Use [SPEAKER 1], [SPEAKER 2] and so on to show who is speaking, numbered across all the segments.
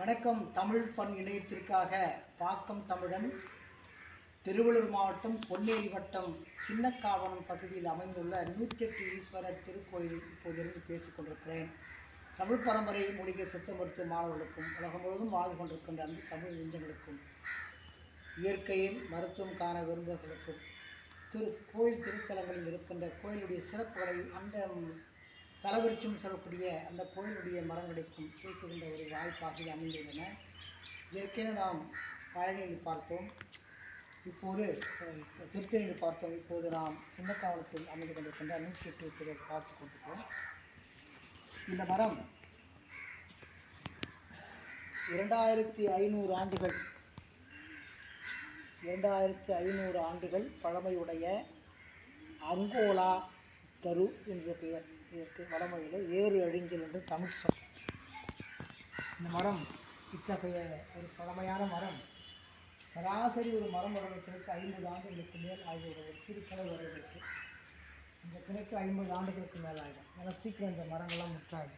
[SPEAKER 1] வணக்கம் தமிழ் பண் இணையத்திற்காக பாக்கம் தமிழன் திருவள்ளூர் மாவட்டம் பொன்னேரி வட்டம் சின்னக்காவனம் பகுதியில் அமைந்துள்ள நூற்றெட்டு ஈஸ்வரர் திருக்கோயிலில் இப்போதிருந்து பேசிக் கொண்டிருக்கிறேன். தமிழ் பரம்பரை மூலிகை சித்த மருத்துவ மாணவர்களுக்கும் உலகம் முழுவதும் வாழ்ந்து கொண்டிருக்கின்ற அந்த தமிழ் நெஞ்சங்களுக்கும் இயற்கையில் மருத்துவம் காண விரும்புவர்களுக்கும் திரு கோயில் திருத்தலங்களில் இருக்கின்ற கோயிலுடைய சிறப்புகளை அந்த தலவிருச்சம் சொல்லக்கூடிய அந்த கோயிலுடைய மரங்களுக்கும் பேசுகின்ற ஒரு வாய்ப்பாக அமைந்துள்ளன. ஏற்கனவே நாம் பழனியில் பார்த்தோம். இப்போது திருத்தணியில் பார்த்தோம். இப்போது நாம் சின்னக்காவலத்தில் அமைந்து கொண்டிருக்கின்ற நூற்றி எட்டு சிலர் பார்த்து கொண்டிருக்கிறோம். இந்த மரம் இரண்டாயிரத்தி ஐநூறு ஆண்டுகள் இரண்டாயிரத்தி ஐநூறு ஆண்டுகள் பழமையுடைய அங்கோலா தரு என்ற பெயர். இதற்கு வடமொழியில் ஏறு அழிஞ்சல் என்று தமிழ் சொல். இந்த மரம் இத்தகைய ஒரு பழமையான மரம் சராசரி ஒரு மரம் வருவதற்கு ஐம்பது ஆண்டுகளுக்கு மேல் ஆகியோட ஒரு சிறு கிளை வருவதற்கு இந்த கிளைக்கு ஐம்பது ஆண்டுகளுக்கு மேல் ஆகிடும். ஏன்னா சீக்கிரம் இந்த மரங்கள்லாம் முற்றாது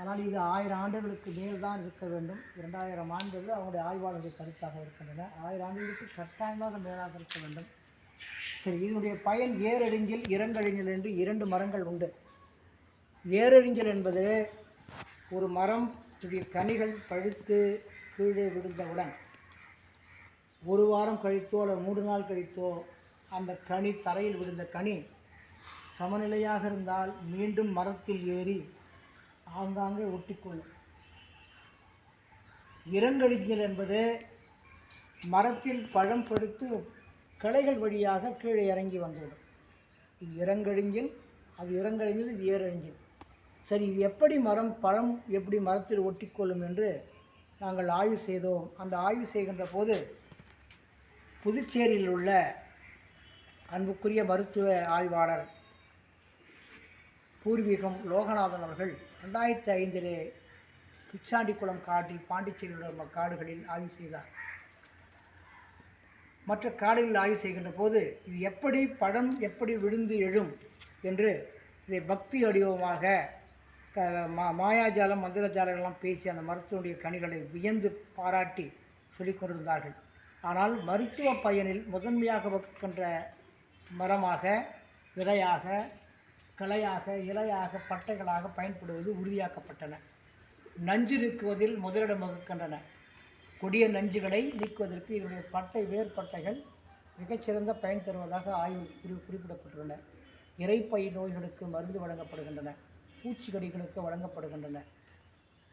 [SPEAKER 1] ஆனால் இது ஆயிரம் ஆண்டுகளுக்கு மேல் தான் இருக்க வேண்டும். இரண்டாயிரம் ஆண்டுகள் அவங்களுடைய ஆய்வாளர்கள் கருத்தாக இருக்கின்றன. ஆயிரம் ஆண்டுகளுக்கு கட்டாயமாக மேலாக இருக்க வேண்டும். சரி இதனுடைய பயன் ஏரழிஞ்சில் இறங்கழிஞ்சல் என்று இரண்டு மரங்கள் உண்டு. ஏரழிஞ்சல் என்பது ஒரு மரம் கனிகள் பழுத்து கீழே விழுந்தவுடன் ஒரு வாரம் கழித்தோ அல்லது மூன்று நாள் கழித்தோ அந்த கனி தரையில் விழுந்த கனி சமநிலையாக இருந்தால் மீண்டும் மரத்தில் ஏறி ஆங்காங்கே ஒட்டிக்கொள்ளும். இறங்கடிஞ்சல் என்பது மரத்தில் பழம் படுத்து கிளைகள் வழியாக கீழே இறங்கி வந்துவிடும். இது இறங்கழிஞ்சில் அது இறங்கழிஞ்சில் இது ஏறழிஞ்சில். சரி இது எப்படி மரம் பழம் எப்படி மரத்தில் ஒட்டிக்கொள்ளும் என்று நாங்கள் ஆய்வு செய்தோம். அந்த ஆய்வு செய்கின்ற போது புதுச்சேரியில் உள்ள அன்புக்குரிய மருத்துவ ஆய்வாளர் பூர்வீகம் லோகநாதன் அவர்கள் ரெண்டாயிரத்தி ஐந்திலே பிச்சாண்டிக்குளம் காட்டில் பாண்டிச்சேரியில் உள்ள காடுகளில் ஆய்வு செய்தார். மற்ற காடுகளில் ஆய்வு செய்கின்ற போது இது எப்படி பழம் எப்படி விழுந்து எழும் என்று இதை பக்தி வடிவமாக மா மாயாஜாலம் மந்திரஜாலங்கள்லாம் பேசி அந்த மருத்துவனுடைய கனிகளை வியந்து பாராட்டி சொல்லிக் கொண்டிருந்தார்கள். ஆனால் மருத்துவ பயனில் முதன்மையாக வகுக்கின்ற மரமாக விதையாக கிளையாக இலையாக பட்டைகளாக பயன்படுவது உறுதியாக்கப்பட்டன. நஞ்சு நீக்குவதில் முதலிடம் வகுக்கின்றன. கொடிய நஞ்சுகளை நீக்குவதற்கு இதனுடைய பட்டை வேர்பட்டைகள் மிகச்சிறந்த பயன் தருவதாக ஆய்வு குறி குறிப்பிடப்பட்டுள்ளன. இறைப்பை நோய்களுக்கு மருந்து வழங்கப்படுகின்றன. பூச்சிக்கடிகளுக்கு வழங்கப்படுகின்றன.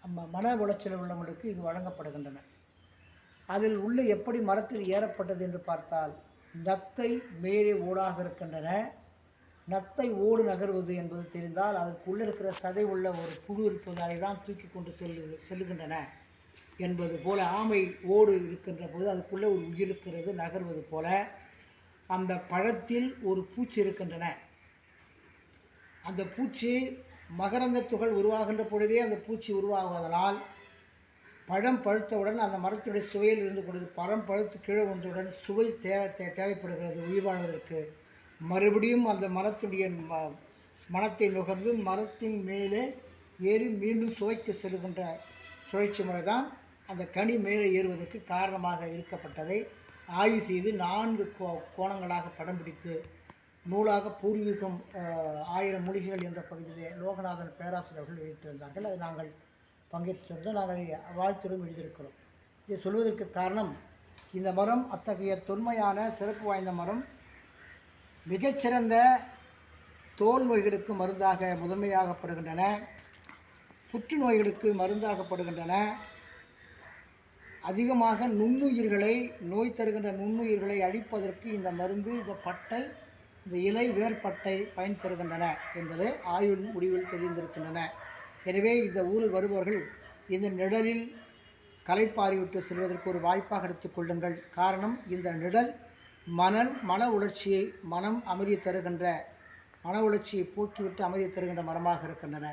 [SPEAKER 1] நம்ம மன உளைச்சல் உள்ளவங்களுக்கு இது வழங்கப்படுகின்றன. அதில் உள்ள எப்படி மரத்தில் ஏறப்பட்டது என்று பார்த்தால் நத்தை மேலே ஓடாக இருக்கின்றன. நத்தை ஓடு நகர்வது என்பது தெரிந்தால் அதற்குள்ளே இருக்கிற சதை உள்ள ஒரு புழு இருப்பதாலே தான் தூக்கி கொண்டு செல்லு செல்லுகின்றன. என்பது போல ஆமை ஓடு இருக்கின்ற போது அதுக்குள்ளே ஒரு உயிர் இருக்கிறது நகர்வது போல. அந்த பழத்தில் ஒரு பூச்சி இருக்கின்றன. அந்த பூச்சி மகரந்த துகள் உருவாகின்ற பொழுதே அந்த பூச்சி உருவாகுவதனால் பழம் பழுத்தவுடன் அந்த மரத்துடைய சுவையில் இருந்து கொண்டது பழம் பழுத்து கீழே வந்தவுடன் சுவை தேவை தே தேவைப்படுகிறது உயிர் வாழ்வதற்கு மறுபடியும் அந்த மரத்துடைய ம- மனத்தை நுகர்ந்து மரத்தின் மேலே ஏறி மீண்டும் சுவைக்கு செல்கின்ற சுழற்சி முறை தான் அந்த கனி மேலே ஏறுவதற்கு காரணமாக இருக்கப்பட்டதை ஆய்வு செய்து நான்கு கோ கோணங்களாக படம் பிடித்து நூலாக பூர்வீகம் ஆயிரம் மூலிகைகள் என்ற பகுதியிலே லோகநாதன் பேராசிரியர்கள் வெளியிட்டிருந்தார்கள் அதை நாங்கள் பங்கேற்றிருந்தோம் நாங்கள் வாழ்த்துடன் எழுதியிருக்கிறோம். இதை சொல்வதற்கு காரணம் இந்த மரம் அத்தகைய தொன்மையான சிறப்பு வாய்ந்த மரம் மிகச்சிறந்த தோல் நோய்களுக்கு மருந்தாக முதன்மையாகப்படுகின்றன புற்றுநோய்களுக்கு மருந்தாகப்படுகின்றன அதிகமாக நுண்ணுயிர்களை நோய் தருகின்ற நுண்ணுயிர்களை அழிப்பதற்கு இந்த மருந்து இந்த பட்டை இந்த இலை வேர்பட்டை பயன்பெறுகின்றன என்பது ஆயுள் முடிவில் தெரிந்திருக்கின்றன. எனவே இந்த ஊரில் வருபவர்கள் இந்த நிழலில் களைப்பாறிவிட்டு செல்வதற்கு ஒரு வாய்ப்பாக எடுத்துக்கொள்ளுங்கள் காரணம் இந்த நிழல் மனல் மன உணர்ச்சியை மனம் அமைதி தருகின்ற மன உணர்ச்சியை போக்கிவிட்டு அமைதி தருகின்ற மரமாக இருக்கின்றன.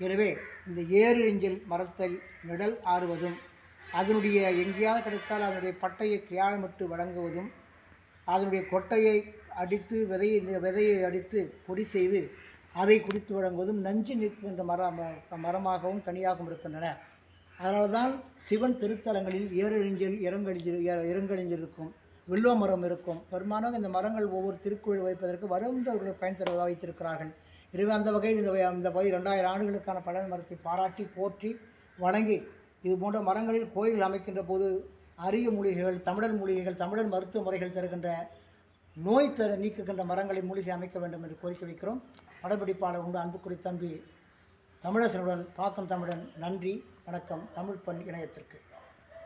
[SPEAKER 1] எனவே இந்த ஏரிழிஞ்சில் மரத்தில் நிழல் ஆறுவதும் அதனுடைய எங்கேயாவது கிடைத்தால் அதனுடைய பட்டையை கியாழமிட்டு வழங்குவதும் அதனுடைய கொட்டையை அடித்து விதையை விதையை அடித்து பொடி செய்து அதை குடித்து வழங்குவதும் நஞ்சு நிற்கின்ற மர மரமாகவும் கனியாகவும் இருக்கின்றன. அதனால தான் சிவன் திருத்தலங்களில் ஏறெழிஞ்சில் இறங்கழிஞ்சில் இறங்கழிஞ்சில் இருக்கும் வில்வ மரம் இருக்கும். பெரும்பாலும் இந்த மரங்கள் ஒவ்வொரு திருக்குழல் வைப்பதற்கு வருந்தவர்கள் பயன் தருவதாக வைத்திருக்கிறார்கள். எனவே அந்த வகையில் இந்த இந்த பகுதி ரெண்டாயிரம் ஆண்டுகளுக்கான பழமை மரத்தை பாராட்டி போற்றி வணங்கி இது போன்ற மரங்களில் கோயில்கள் அமைக்கின்ற போது அரிய மூலிகைகள் தமிழர் மூலிகைகள் தமிழர் மருத்துவ முறைகள் தருகின்ற நோய் தர நீக்குகின்ற மரங்களை மூலிகை அமைக்க வேண்டும் என்று கோரிக்கை வைக்கிறோம். படப்பிடிப்பாளர் உண்டு அன்புக்குறி தம்பி தமிழசனுடன் பாக்கம் தமிழன் நன்றி வணக்கம். தமிழ் பண் இணையத்திற்கு.